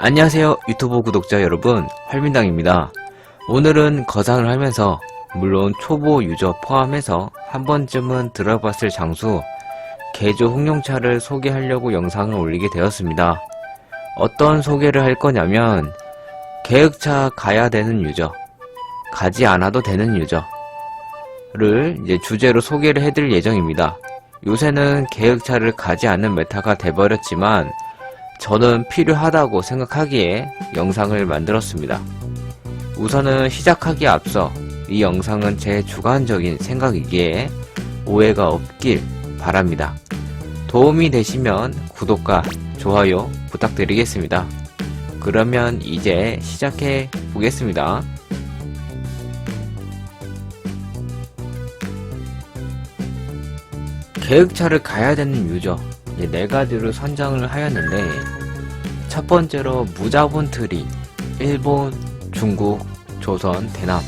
안녕하세요 유튜브 구독자 여러분. 활민당입니다. 오늘은 거상을 하면서 물론 초보 유저 포함해서 한 번쯤은 들어봤을 장수 개조 홍룡차를 소개하려고 영상을 올리게 되었습니다. 어떤 소개를 할 거냐면 계획차 가야 되는 유저 가지 않아도 되는 유저를 이제 주제로 소개를 해드릴 예정입니다. 요새는 계획차를 가지 않는 메타가 돼버렸지만 저는 필요하다고 생각하기에 영상을 만들었습니다. 우선은 시작하기에 앞서 이 영상은 제 주관적인 생각이기에 오해가 없길 바랍니다. 도움이 되시면 구독과 좋아요 부탁드리겠습니다. 그러면 이제 시작해 보겠습니다. 계획차를 가야 되는 유저 네 가지로 선정을 하였는데 첫 번째로 무자본 트리 일본, 중국, 조선, 대남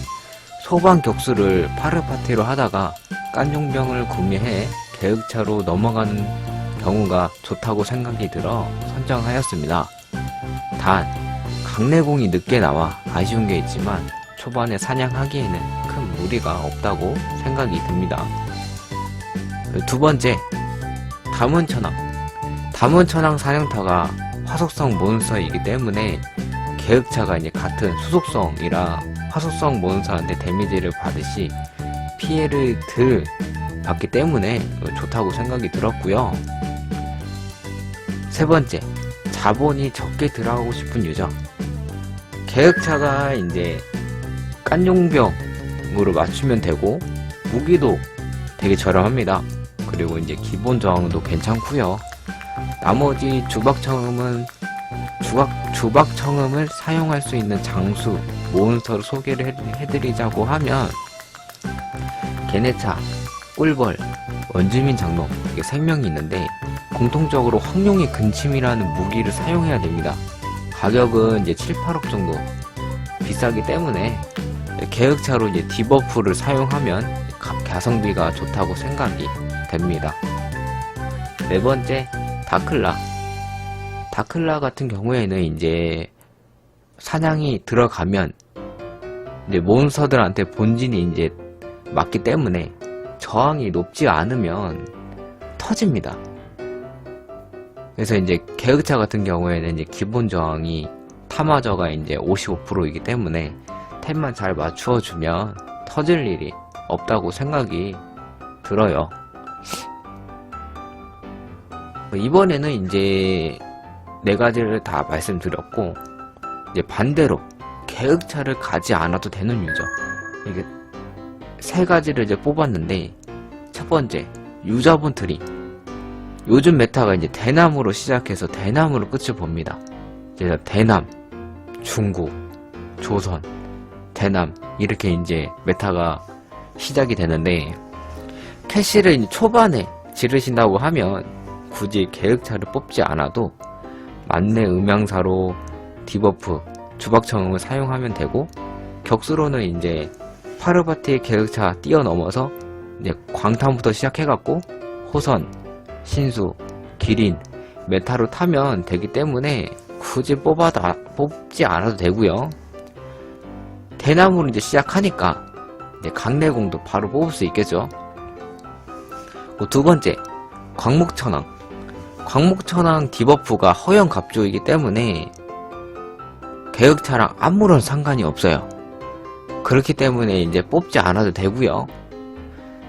소방 격수를 파르파티로 하다가 깐용병을 구매해 계획차로 넘어가는 경우가 좋다고 생각이 들어 선정하였습니다. 단 강내공이 늦게 나와 아쉬운 게 있지만 초반에 사냥하기에는 큰 무리가 없다고 생각이 듭니다. 두 번째, 담은천왕. 담은천왕 사냥터가 화속성 몬스터이기 때문에 계획차가 이제 같은 수속성이라 화속성 몬스터한테 데미지를 받으시 피해를 덜 받기 때문에 좋다고 생각이 들었고요. 세 번째, 자본이 적게 들어가고 싶은 유저. 계획차가 이제 깐용병으로 맞추면 되고 무기도 되게 저렴합니다. 그리고 이제 기본 저항도 괜찮고요. 나머지 주박청음은 주박, 주박청음을 사용할 수 있는 장수 몬스터를 소개를 해, 해드리자고 하면 개네차, 꿀벌, 원주민 장로 이게 세 명이 있는데 공통적으로 황룡의 근침이라는 무기를 사용해야 됩니다. 가격은 이제 7, 8억 정도 비싸기 때문에 계획차로 이제 디버프를 사용하면 가- 가성비가 좋다고 생각이 됩니다. 네 번째, 다클라. 다클라 같은 경우에는 이제 사냥이 들어가면 이제 몬스터들한테 본진이 이제 맞기 때문에 저항이 높지 않으면 터집니다. 그래서 이제 계획차 같은 경우에는 이제 기본 저항이 타마저가 이제 55%이기 때문에 템만 잘 맞추어주면 터질 일이 없다고 생각이 들어요. 뭐 이번에는 이제 네 가지를 다 말씀드렸고 이제 반대로 계획차를 가지 않아도 되는 유저 이게 세 가지를 이제 뽑았는데 첫 번째 유저분 트리 요즘 메타가 이제 대남으로 시작해서 대남으로 끝을 봅니다. 그래서 대남, 중국, 조선, 대남 이렇게 이제 메타가 시작이 되는데 캐시를 초반에 지르신다고 하면 굳이 계획차를 뽑지 않아도 만내 음향사로 디버프, 주박청음을 사용하면 되고 격수로는 이제 파르바티 계획차 뛰어넘어서 이제 광탄부터 시작해갖고 호선, 신수, 기린, 메타로 타면 되기 때문에 굳이 뽑아도 아- 뽑지 않아도 되고요. 대나무로 이제 시작하니까 이제 강내공도 바로 뽑을 수 있겠죠. 두 번째, 광목천왕. 광목천왕 디버프가 허용 갑조이기 때문에 계획차랑 아무런 상관이 없어요. 그렇기 때문에 이제 뽑지 않아도 되고요.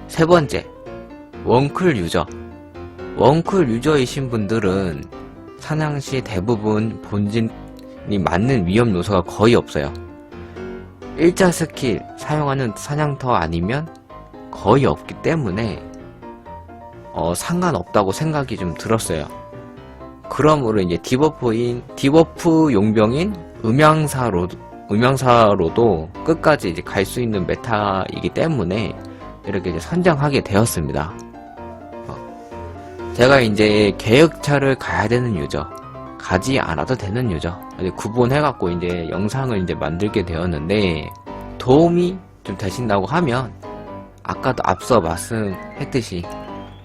세 번째, 원클 유저. 원클 유저이신 분들은 사냥 시 대부분 본진이 맞는 위험 요소가 거의 없어요. 일자 스킬 사용하는 사냥터 아니면 거의 없기 때문에 어, 상관없다고 생각이 좀 들었어요. 그러므로 이제 디버프인 디버프 용병인 음향사로 음향사로도 끝까지 이제 갈 수 있는 메타이기 때문에 이렇게 이제 선정하게 되었습니다. 어, 제가 이제 계획차를 가야 되는 유저, 가지 않아도 되는 유저, 이제 구분해갖고 이제 영상을 이제 만들게 되었는데 도움이 좀 되신다고 하면 아까도 앞서 말씀했듯이